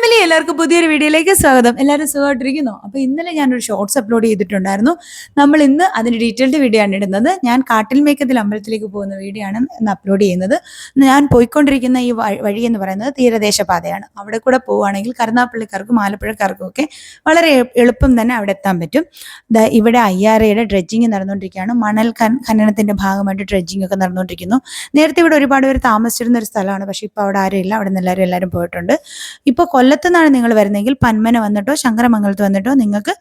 Family എല്ലാവർക്കും പുതിയൊരു വീഡിയോയിലേക്ക് സ്വാഗതം. എല്ലാവരും സുഖമായിട്ടിരിക്കുന്നു? അപ്പോൾ ഇന്നലെ ഞാനൊരു ഷോർട്സ് അപ്ലോഡ് ചെയ്തിട്ടുണ്ടായിരുന്നു. നമ്മൾ ഇന്ന് അതിന്റെ ഡീറ്റെയിൽഡ് വീഡിയോ ആണ് ഇടുന്നത്. ഞാൻ കാട്ടിൽ മേക്കത്തിൽ അമ്പലത്തിലേക്ക് പോകുന്ന വീഡിയോ ആണ് ഇന്ന് അപ്ലോഡ് ചെയ്യുന്നത്. ഞാൻ പോയിക്കൊണ്ടിരിക്കുന്ന ഈ വഴി എന്ന് പറയുന്നത് തീരദേശ പാതയാണ് അവിടെ കൂടെ പോവുകയാണെങ്കിൽ കരുനാപ്പള്ളിക്കാർക്കും ആലപ്പുഴക്കാർക്കും ഒക്കെ വളരെ എളുപ്പം തന്നെ അവിടെ എത്താൻ പറ്റും. ഇവിടെ അയ്യാറയുടെ ഡ്രഡ്ജിങ് നടന്നുകൊണ്ടിരിക്കുകയാണ്. മണൽ ഖനനത്തിന്റെ ഭാഗമായിട്ട് ഡ്രഡ്ജിങ് ഒക്കെ നടന്നുകൊണ്ടിരിക്കുന്നു. നേരത്തെ ഇവിടെ ഒരുപാട് പേര് താമസിച്ചിരുന്ന ഒരു സ്ഥലമാണ്. പക്ഷേ ഇപ്പോൾ അവിടെ ആരും ഇല്ല. അവിടെ നിന്ന് എല്ലാവരും എല്ലാവരും പോയിട്ടുണ്ട്. ഇപ്പോൾ കൊല്ലത്ത് നിന്നാണ് നിങ്ങൾ വരുന്നതെങ്കിൽ പന്മന വന്നിട്ടോ ശങ്കരമംഗലത്ത് വന്നിട്ടോ നിങ്ങൾക്ക്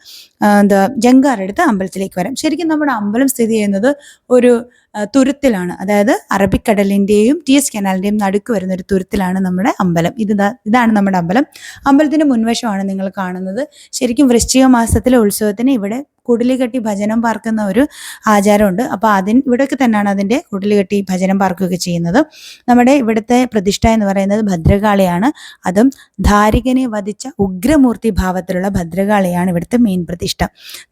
എന്താ ജങ്കാറെടുത്ത് അമ്പലത്തിലേക്ക് വരാം. ശരിക്കും നമ്മുടെ അമ്പലം സ്ഥിതി ചെയ്യുന്നത് ഒരു തുരുത്തിലാണ്. അതായത് അറബിക്കടലിന്റെയും ടി എസ് കനാലിന്റെയും നടുക്ക് വരുന്ന ഒരു തുരുത്തിലാണ് നമ്മുടെ അമ്പലം. ഇത് ഇതാണ് നമ്മുടെ അമ്പലം. അമ്പലത്തിന്റെ മുൻവശമാണ് നിങ്ങൾ കാണുന്നത്. ശരിക്കും വൃശ്ചിക മാസത്തിലെ ഉത്സവത്തിന് ഇവിടെ കുടിലുകെട്ടി ഭജനം പാർക്കുന്ന ഒരു ആചാരമുണ്ട്. അപ്പോൾ അതിന് ഇവിടെയൊക്കെ തന്നെയാണ് അതിന്റെ കുടിലുകെട്ടി ഭജനം പാർക്കുകയൊക്കെ ചെയ്യുന്നത്. നമ്മുടെ ഇവിടുത്തെ പ്രതിഷ്ഠ എന്ന് പറയുന്നത് ഭദ്രകാളിയാണ്. അതും ധാരികനെ വധിച്ച ഉഗ്രമൂർത്തി ഭാവത്തിലുള്ള ഭദ്രകാളിയാണ് ഇവിടുത്തെ മെയിൻ പ്രതിഷ്ഠ.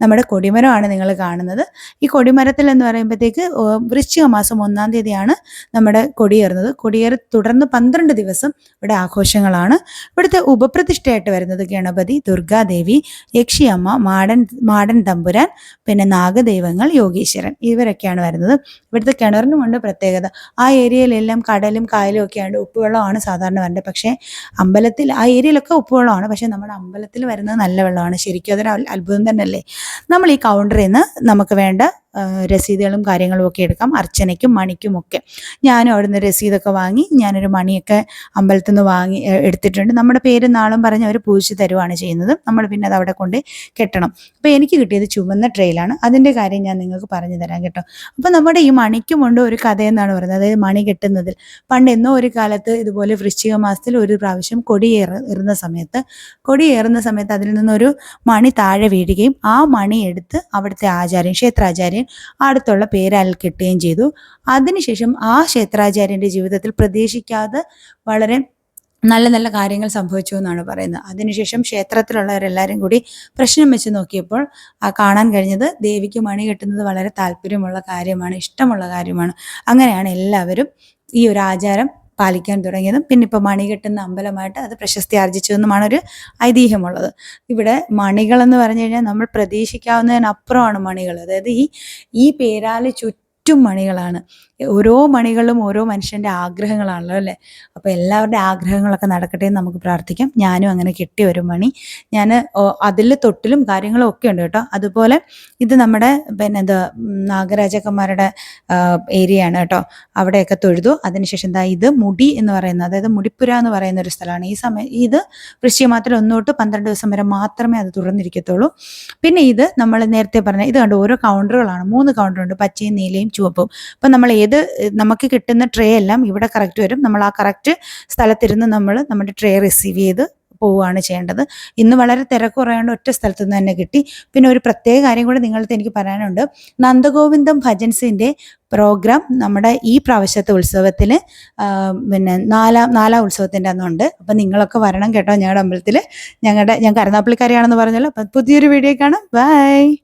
നമ്മുടെ കൊടിമരമാണ് നിങ്ങൾ കാണുന്നത്. ഈ കൊടിമരത്തിൽ എന്ന് പറയുമ്പോഴത്തേക്ക് വൃശ്ചിക മാസം ഒന്നാം തീയതിയാണ് നമ്മുടെ കൊടിയേറുന്നത്. കൊടിയേറി തുടർന്ന് പന്ത്രണ്ട് ദിവസം ഇവിടെ ആഘോഷങ്ങളാണ്. ഇവിടുത്തെ ഉപപ്രതിഷ്ഠയായിട്ട് വരുന്നത് ഗണപതി ദുർഗാദേവി യക്ഷിയമ്മ മാടൻ മാടൻ തമ്പുരാൻ പിന്നെ നാഗദൈവങ്ങൾ യോഗീശ്വരൻ ഇവരൊക്കെയാണ് വരുന്നത്. ഇവിടുത്തെ കിണറിനുമുണ്ട് പ്രത്യേകത. ആ ഏരിയയിലെല്ലാം കടലും കായലും ഒക്കെ ഉപ്പുവെള്ളമാണ് സാധാരണ വരേണ്ടത്. പക്ഷേ അമ്പലത്തിൽ ആ ഏരിയയിലൊക്കെ ഉപ്പുവെള്ളമാണ്. പക്ഷേ നമ്മുടെ അമ്പലത്തിൽ വരുന്നത് നല്ല വെള്ളമാണ്. ശരിക്കും അതൊരു അത്ഭുതം തന്നെയല്ലേ? നമ്മൾ ഈ കൗണ്ടറിൽ നിന്ന് നമുക്ക് വേണ്ട രസീതുകളും കാര്യങ്ങളും ഒക്കെ എടുക്കാം. അർച്ചനയ്ക്കും മണിക്കും ഒക്കെ. ഞാനും അവിടുന്ന് രസീതൊക്കെ വാങ്ങി ഞാനൊരു മണിയൊക്കെ അമ്പലത്തിൽ നിന്ന് വാങ്ങി എടുത്തിട്ടുണ്ട്. നമ്മുടെ പേര് നാളും പറഞ്ഞ് അവർ പൂജിച്ച് തരുവാണ് ചെയ്യുന്നത്. നമ്മൾ പിന്നെ അത് അവിടെ കൊണ്ട് കെട്ടണം. അപ്പോൾ എനിക്ക് കിട്ടിയത് ചുവന്ന ട്രെയിലാണ് അതിന്റെ കാര്യം ഞാൻ നിങ്ങൾക്ക് പറഞ്ഞു തരാം കേട്ടോ. അപ്പോൾ നമ്മുടെ ഈ മണിക്കുമുണ്ട് ഒരു കഥയെന്നാണ് പറയുന്നത്. അതായത് മണി കെട്ടുന്നതിൽ. പണ്ട് എന്നോ ഒരു കാലത്ത് ഇതുപോലെ വൃശ്ചിക മാസത്തിൽ ഒരു പ്രാവശ്യം കൊടിയേറുന്ന സമയത്ത് കൊടിയേറുന്ന സമയത്ത് അതിൽ നിന്നൊരു മണി താഴെ വീഴുകയും ആ മണി എടുത്ത് അവിടുത്തെ ആചാര്യൻ ക്ഷേത്രാചാര്യൻ അടുത്തുള്ള പേരാൽ കിട്ടുകയും ചെയ്തു. അതിനുശേഷം ആ ക്ഷേത്രാചാര്യന്റെ ജീവിതത്തിൽ പ്രതീക്ഷിക്കാതെ വളരെ നല്ല നല്ല കാര്യങ്ങൾ സംഭവിച്ചു എന്നാണ് പറയുന്നത്. അതിനുശേഷം ക്ഷേത്രത്തിലുള്ളവരെല്ലാവരും കൂടി പ്രശ്നം വെച്ച് നോക്കിയപ്പോൾ ആ കാണാൻ കഴിഞ്ഞത് ദേവിക്ക് മണി കെട്ടുന്നത് വളരെ താല്പര്യമുള്ള കാര്യമാണ് ഇഷ്ടമുള്ള കാര്യമാണ്. അങ്ങനെയാണ് എല്ലാവരും ഈ ഒരു ആചാരം പാലിക്കാൻ തുടങ്ങിയതും. പിന്നെ ഇപ്പോൾ മണി കെട്ടുന്ന അമ്പലമായിട്ട് അത് പ്രശസ്തി ആർജിച്ചതെന്നുമാണ് ഒരു ഐതിഹ്യമുള്ളത്. ഇവിടെ മണികളെന്ന് പറഞ്ഞു കഴിഞ്ഞാൽ നമ്മൾ പ്രതീക്ഷിക്കാവുന്നതിനപ്പുറമാണ് മണികൾ. അതായത് ഈ ഈ പേരാൽ ചുറ്റും മണികളാണ്. ഓരോ മണികളും ഓരോ മനുഷ്യന്റെ ആഗ്രഹങ്ങളാണല്ലോ അല്ലേ? അപ്പോൾ എല്ലാവരുടെ ആഗ്രഹങ്ങളൊക്കെ നടക്കട്ടെ എന്ന് നമുക്ക് പ്രാർത്ഥിക്കാം. ഞാനും അങ്ങനെ കിട്ടിയ ഒരു മണി. ഞാൻ അതിൽ തൊട്ടിലും കാര്യങ്ങളും ഒക്കെ ഉണ്ട് കേട്ടോ. അതുപോലെ ഇത് നമ്മുടെ പിന്നെ എന്താ നാഗരാജക്കന്മാരുടെ ഏരിയ ആണ് കേട്ടോ. അവിടെയൊക്കെ തൊഴുതു. അതിനുശേഷം എന്താ ഇത് മുടി എന്ന് പറയുന്നത് അതായത് മുടിപ്പുര എന്ന് പറയുന്ന ഒരു സ്ഥലമാണ്. ഈ സമയം ഇത് വൃശ്ചികമാത്തിൽ ഒന്ന് ഒന്നോട്ട് പന്ത്രണ്ട് ദിവസം വരെ മാത്രമേ അത് തുറന്നിരിക്കത്തുള്ളൂ. പിന്നെ ഇത് നമ്മൾ നേരത്തെ പറഞ്ഞ ഇത് കണ്ട് ഓരോ കൗണ്ടറുകളാണ് മൂന്ന് കൗണ്ടറുണ്ട് പച്ചയും നീലയും ചുവപ്പും അപ്പം നമ്മൾ ഏത് നമുക്ക് കിട്ടുന്ന ട്രേ എല്ലാം ഇവിടെ കറക്റ്റ് വരും. നമ്മൾ ആ കറക്റ്റ് സ്ഥലത്തിരുന്ന് നമ്മൾ നമ്മുടെ ട്രേ റിസീവ് ചെയ്ത് പോവുകയാണ് ചെയ്യേണ്ടത്. ഇന്ന് വളരെ തിരക്ക് കുറയാണ്ട് ഒറ്റ സ്ഥലത്തു നിന്ന് തന്നെ കിട്ടി. പിന്നെ ഒരു പ്രത്യേക കാര്യം കൂടി നിങ്ങളടുത്ത് എനിക്ക് പറയാനുണ്ട്. നന്ദഗോവിന്ദം ഭജൻസിന്റെ പ്രോഗ്രാം നമ്മുടെ ഈ പ്രാവശ്യത്തെ ഉത്സവത്തിൽ പിന്നെ നാലാം നാലാം ഉത്സവത്തിന്റെ അന്നുണ്ട്. അപ്പം നിങ്ങളൊക്കെ വരണം കേട്ടോ ഞങ്ങളുടെ അമ്പലത്തിൽ ഞങ്ങളുടെ ഞാൻ കരുനാപ്പള്ളിക്കാരിയാണെന്ന് പറഞ്ഞല്ലോ. അപ്പം പുതിയൊരു വീഡിയോ കാണാം. ബൈ